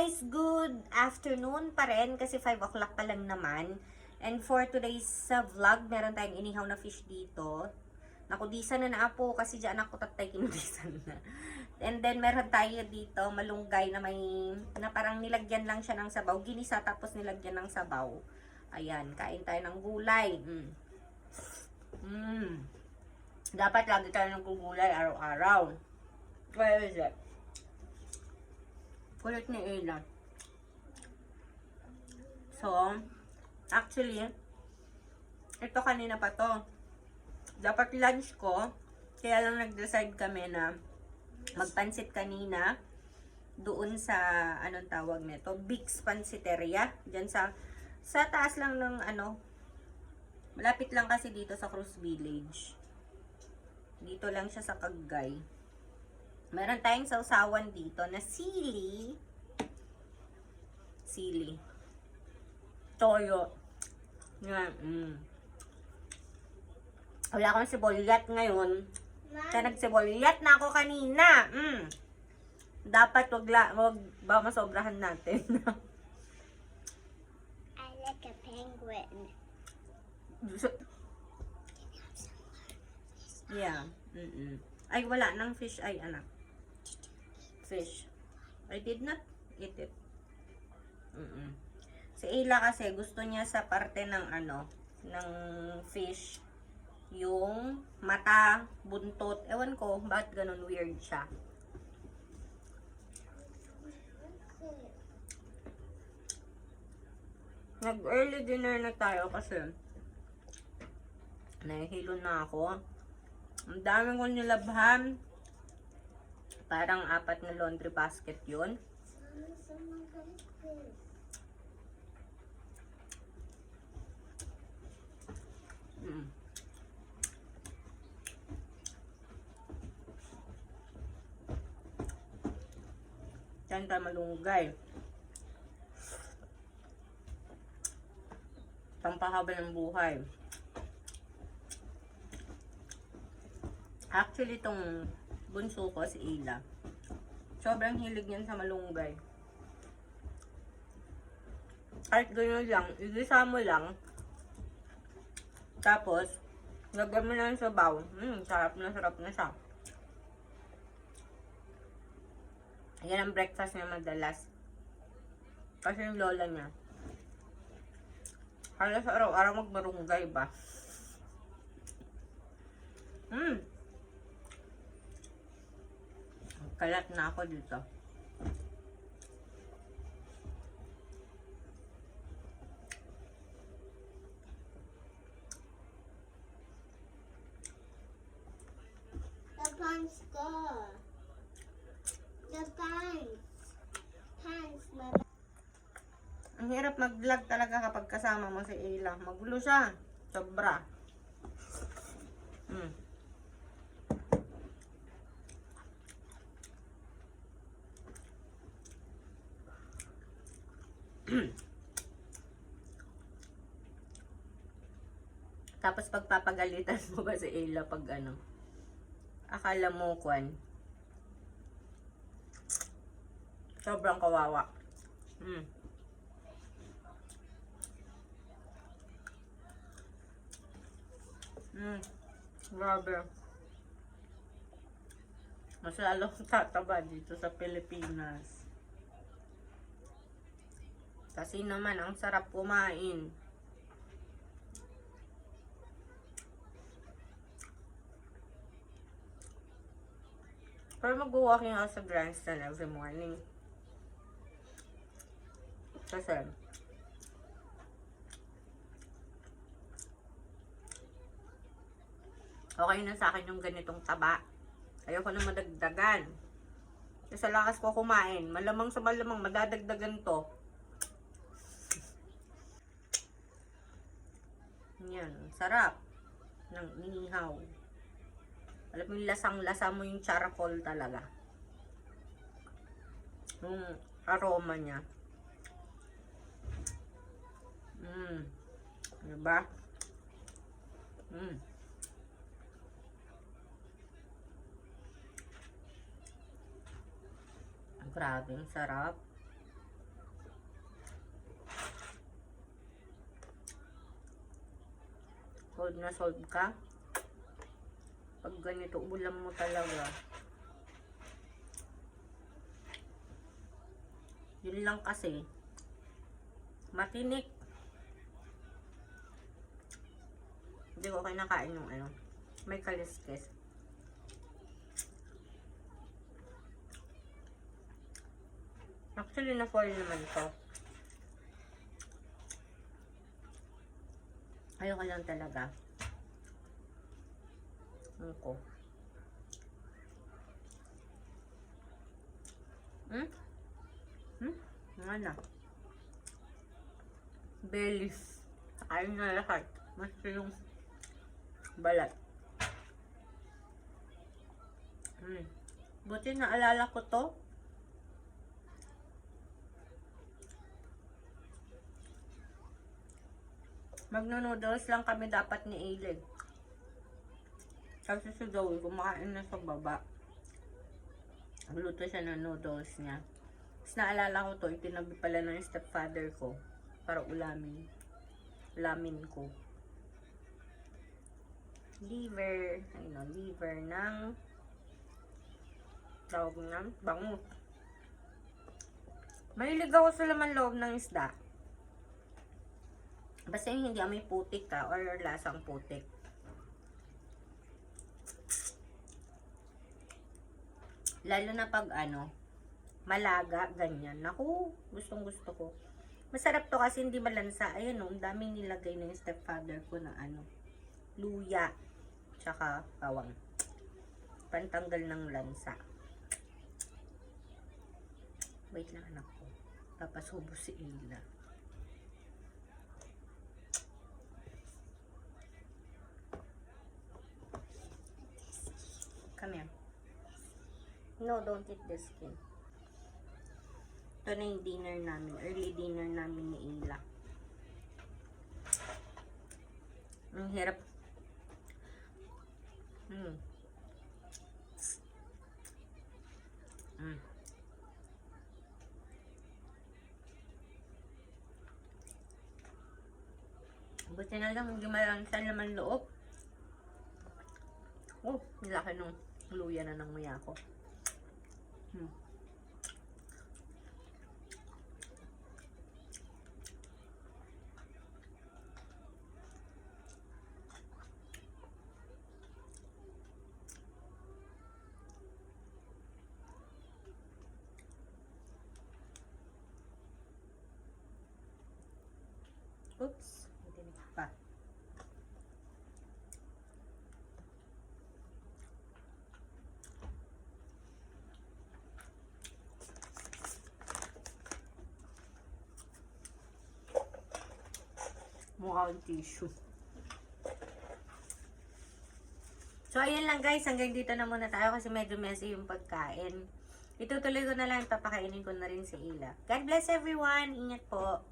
guys! Good afternoon pa rin kasi 5 o'clock pa lang naman. And for today's uh, vlog, meron tayong inihaw na fish dito. Nakudisan na na po kasi dyan ako tatay kinudisan na. And then meron tayo dito malunggay na may, na parang nilagyan lang siya ng sabaw. Ginisa tapos nilagyan ng sabaw. Ayan, kain tayo ng gulay. Mm. Mm. Dapat lagi tayo ng gulay araw-araw. Where is it? Kulit ni Ella. So, actually, ito kanina pa to. Dapat lunch ko, kaya lang nag-decide kami na magpansit kanina doon sa, anong tawag nito, Big's Pansiteria. Diyan sa, sa taas lang ng ano, malapit lang kasi dito sa Cruz Village. Dito lang siya sa Kagay. Meron tayong sausawan dito na sili. Sili. Toyo. Yan. Mm. Wala akong sibolyat ngayon. Kaya nagsibolyat na ako kanina. Mm. Dapat wag, la, wag ba masobrahan natin. I like a penguin. yeah. Mm-mm. Ay, wala nang fish ay anak. Fish. I did not eat it. Mm-mm. Si Ayla kasi gusto niya sa parte ng ano, ng fish, yung mata, buntot. Ewan ko, bakit ganun weird siya. Nag-early dinner na tayo kasi nahihilo na ako. Ang dami kong nilabhan. Parang apat na laundry basket quick. Mm. Diyan tayo malunggay. Pampahaba ng buhay. Actually, itong bunso ko, si Ila, sobrang hilig niyan sa malunggay. Kahit ganyan lang, igisa mo lang, tapos, lagyan mo na ng sabaw. Hmm, sarap na sarap na siya. Yan ang breakfast niya madalas. Kasi yung lola niya. Halos araw-araw magmarunggay ba? Hmm. Kalat na ako dito. The pants go. The pants. Pants, mama. Ang hirap mag-vlog talaga kapag kasama mo si Ayla. Magulo siya. Sobra. Hmm. Tapos pagpapagalitan mo ba si Ayla pag ano? Akala mo kwan. Sobrang kawawa. Hmm. Mm, grabe. Mas lalong tataba dito sa Pilipinas. Kasi naman, ang sarap kumain. Pero mag-walking ako sa grandstand every morning. Kasi, okay na sa akin yung ganitong taba. Ayoko na madagdagan. Kasi sa lakas ko kumain, malamang sa malamang madadagdagan to. Yan, sarap ng inihaw. Alam mo yung lasang-lasa mo yung charcoal talaga. Yung aroma niya. Mm. Diba? Mm. Grabe, sarap. Solve na solve ka. Pag ganito, ulam mo talaga. Yun lang kasi. Matinik. Hindi ko kinakain yung ano. May kaliskes. Actually, na-foil naman to. Ayoko lang talaga. Ano ko? Hmm? Hmm? Na. Bellies. Ayun na lahat. Mas yung balat. Hmm. Buti naalala ko to. Magno-noodles lang kami dapat ni Aileen. Kasi si Zoe, kumakain na sa baba. Luto siya ng noodles niya. Tapos naalala ko to, itinabi pala ng stepfather ko para ulamin. Ulamin ko. Liver, ano, liver ng tawag ng bangus. Mahilig ako sa laman loob ng isda. Basta yung hindi amoy putik ka or lasang putik. Lalo na pag ano, malaga, ganyan. Naku, gustong gusto ko. Masarap to kasi hindi malansa. Ayun o, ang daming nilagay ng stepfather ko na ano, luya, tsaka bawang. Pantanggal ng lansa. Wait lang anak ko. Papasubo si Ila. Don't eat the skin. Ito na yung dinner namin. Early dinner namin ni Ila. Ang hirap. Mm. Mm. Buti na lang hindi malansan naman loob. Oh, nilaki nung luya na ng muya ko. Hmm. Oops. Hindi pa. Mukha ang tissue. So, ayun lang guys. Hanggang dito na muna tayo kasi medyo messy yung pagkain. Itutuloy ko na lang. Papakainin ko na rin si Ila. God bless everyone. Ingat po.